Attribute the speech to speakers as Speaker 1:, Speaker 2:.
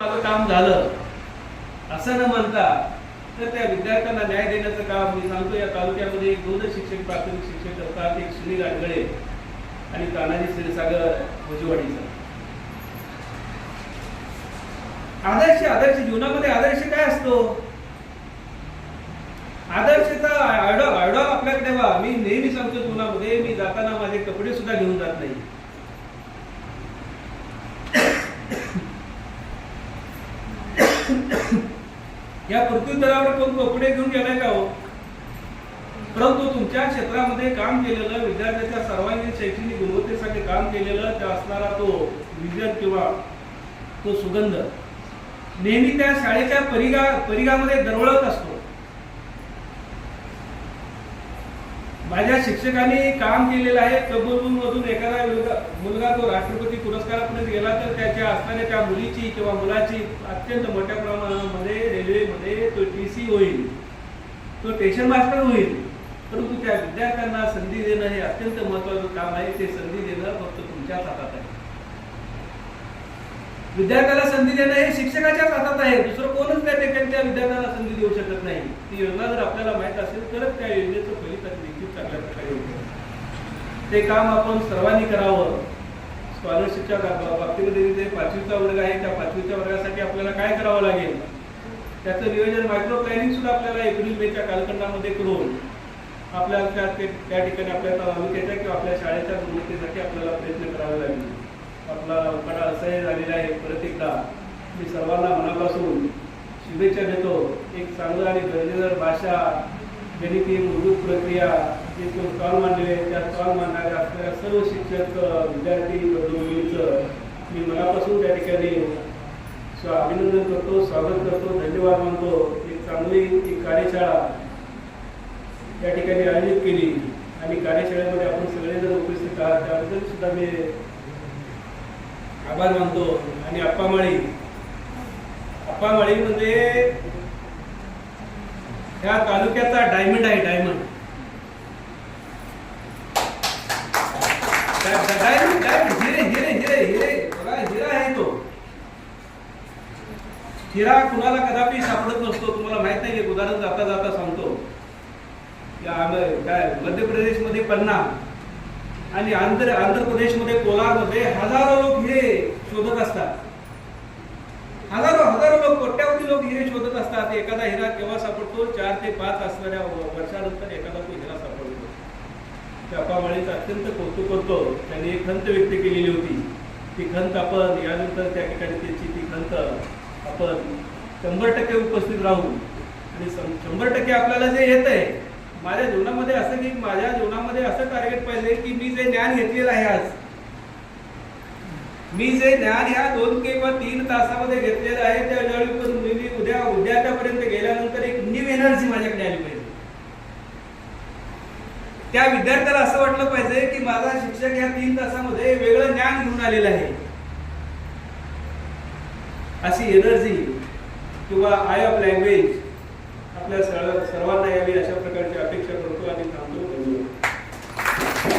Speaker 1: माझं काम झालं. असं न म्हणता तर त्या विद्यार्थ्यांना न्याय देण्याचं काम मी सांगतो या तालुक्यामध्ये एक दोनच शिक्षक प्राथमिक शिक्षक असतात एक सुनील आडगळे आणि तानाजी क्षीरसागर भुजवाडीचा आदर्श आदर्श जीवनामध्ये आदर्श काय असतो? आदर्शचा आयडॉल आयडॉल आपल्याकडे ठेवा मी नेहमी सांगतो जीवनामध्ये मी जाताना माझे कपडे सुद्धा घेऊन जात नाही. या पृथ्वी तलावर कोण कपडे घेऊन गेलाय का हो? परंतु तुमच्या क्षेत्रामध्ये काम केलेलं विद्यार्थ्याच्या सर्वांगीण शैक्षणिक गुणवत्तेसाठी काम केलेलं त्या असणारा तो विजन किंवा तो सुगंध. नेहमी त्या शाळेच्या परिगा परिघामध्ये दरवळत असतो. माझ्या शिक्षकांनी काम केलेलं आहे. कबूल मधून एखादा मुलगा मुलगा तो राष्ट्रपती पुरस्कारापर्यंत गेला तर त्याच्या असणाऱ्या त्या मुलीची किंवा मुलाची अत्यंत मोठ्या प्रमाणामध्ये रेल्वेमध्ये तो टी सी होईल. तो स्टेशन मास्टर होईल. परंतु त्या विद्यार्थ्यांना संधी देणं हे अत्यंत महत्वाचं काम आहे. ते संधी देणं फक्त तुमच्याच हातात आहे. विद्यार्थ्याला संधी देणं हे शिक्षकाच्याच हातात आहे. दुसरं कोणच त्या ठिकाणी त्या विद्यार्थ्याला संधी देऊ शकत नाही. ती योजना जर आपल्याला माहीत असेल तरच त्या योजनेचं फलित देखील चांगल्या प्रकारे होतं ते काम आपण सर्वांनी करावं. स्कॉलरशिपच्या बाबतीमध्ये जे पाचवीचा वर्ग आहे त्या पाचवीच्या वर्गासाठी आपल्याला काय करावं लागेल? त्याचं नियोजन मायक्रो प्लॅनिंग सुद्धा आपल्याला एप्रिल मेच्या कालखंडामध्ये करून आपल्या त्या त्या ठिकाणी आपल्या तालुक्याच्या किंवा आपल्या शाळेच्या गुणवत्तेसाठी आपल्याला प्रयत्न करावे लागेल. आपला उकाडा असह्य झालेला आहे. परत एकदा मी सर्वांना मनापासून शुभेच्छा देतो. एक चांगलं आणि दर्जेदार भाषा गणिती मूलभूत प्रक्रिया जे तो स्टॉल मांडलेले त्या स्टॉल मांडणाऱ्या असणाऱ्या सर्व शिक्षक विद्यार्थी बंधूंचं मी मनापासून त्या ठिकाणी स्व अभिनंदन करतो स्वागत करतो धन्यवाद मानतो. एक चांगली एक कार्यशाळा या ठिकाणी आयोजित केली. आणि कार्यशाळेमध्ये आपण सगळेजण उपस्थित आहात. त्याबद्दल सुद्धा मी आभार मानतो. आणि अप्पा माळी अप्पा माळी म्हणजे ह्या तालुक्याचा डायमंड आहे डायमंड डायमंड डायमंड हिरे हिरे हिरे हिरे. बघा हिरा आहे तो. हिरा कुणाला कदापि सापडत नसतो तुम्हाला माहीत नाही एक उदाहरण जाता जाता सांगतो. या आम- काय मध्य प्रदेशमध्ये पन्ना. आणि आंध्र आंध्र प्रदेशमध्ये कोलारमध्ये हजारो लोक हिरे शोधत असतात. हजारो हजारो लोक कोट्यावधी लोक हिरे शोधत असतात. एखादा हिरा केव्हा सापडतो? चार ते पाच असणाऱ्या वर्षानंतर एखादा तो हिरा सापडतो. त्या अत्यंत कौतुक करतो त्यांनी एक खंत व्यक्त केलेली होती. ती खंत आपण यानंतर त्या ठिकाणी त्याची ती खंत आपण शंभर टक्के उपस्थित राहू. आणि शंभर टक्के आपल्याला जे येत आहे माझ्या जीवनामध्ये असं की माझ्या जीवनामध्ये असं टार्गेट पाहिजे की मी जे ज्ञान घेतलेलं आहे आज मी जे ज्ञान ह्या दोन किंवा तीन तासामध्ये घेतलेलं आहे त्या ज्यावेळी मी उद्या उद्याच्यापर्यंत गेल्यानंतर एक न्यू एनर्जी माझ्याकडे आली पाहिजे. त्या विद्यार्थ्याला असं वाटलं पाहिजे की माझा शिक्षक या तीन तासामध्ये वेगळं ज्ञान घेऊन आलेलं आहे. अशी एनर्जी किंवा आय ऑफ लँग्वेज आपल्या सर्वांना यावी अशा प्रकारची अपेक्षा करतो आणि थांबतो